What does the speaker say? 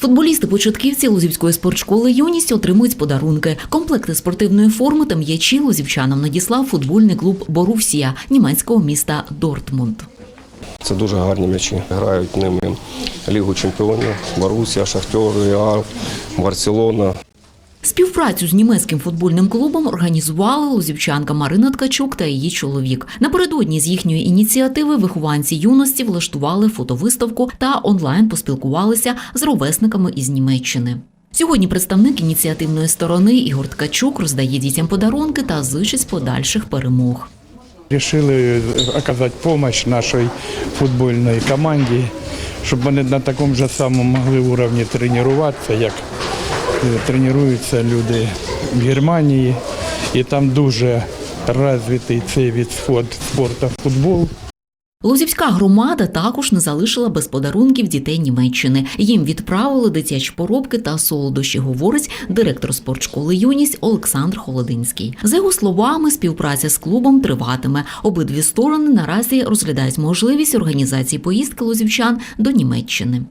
Футболісти-початківці Лузівської спортшколи юність отримують подарунки. Комплекти спортивної форми та м'ячі лузівчанам надіслав футбольний клуб Борусія німецького міста Дортмунд. Це дуже гарні м'ячі. Грають ними Лігу чемпіонів, Борусія, Шахтер, Реал, Барселона. Співпрацю з німецьким футбольним клубом організували лозівчанка Марина Ткачук та її чоловік. Напередодні з їхньої ініціативи вихованці юності влаштували фотовиставку та онлайн поспілкувалися з ровесниками із Німеччини. Сьогодні представник ініціативної сторони Ігор Ткачук роздає дітям подарунки та зичить подальших перемог. Решили оказати помощь нашій футбольній команді, щоб вони на такому ж самому могли уровні тренуватися, як тренуються люди в Германії. І там дуже розвитий цей від спорт- спорту футбол. Лозівська громада також не залишила без подарунків дітей Німеччини. Їм відправили дитячі поробки та солодощі, говорить директор спортшколи Юність Олександр Холодинський. За його словами, співпраця з клубом триватиме. Обидві сторони наразі розглядають можливість організації поїздки лозівчан до Німеччини.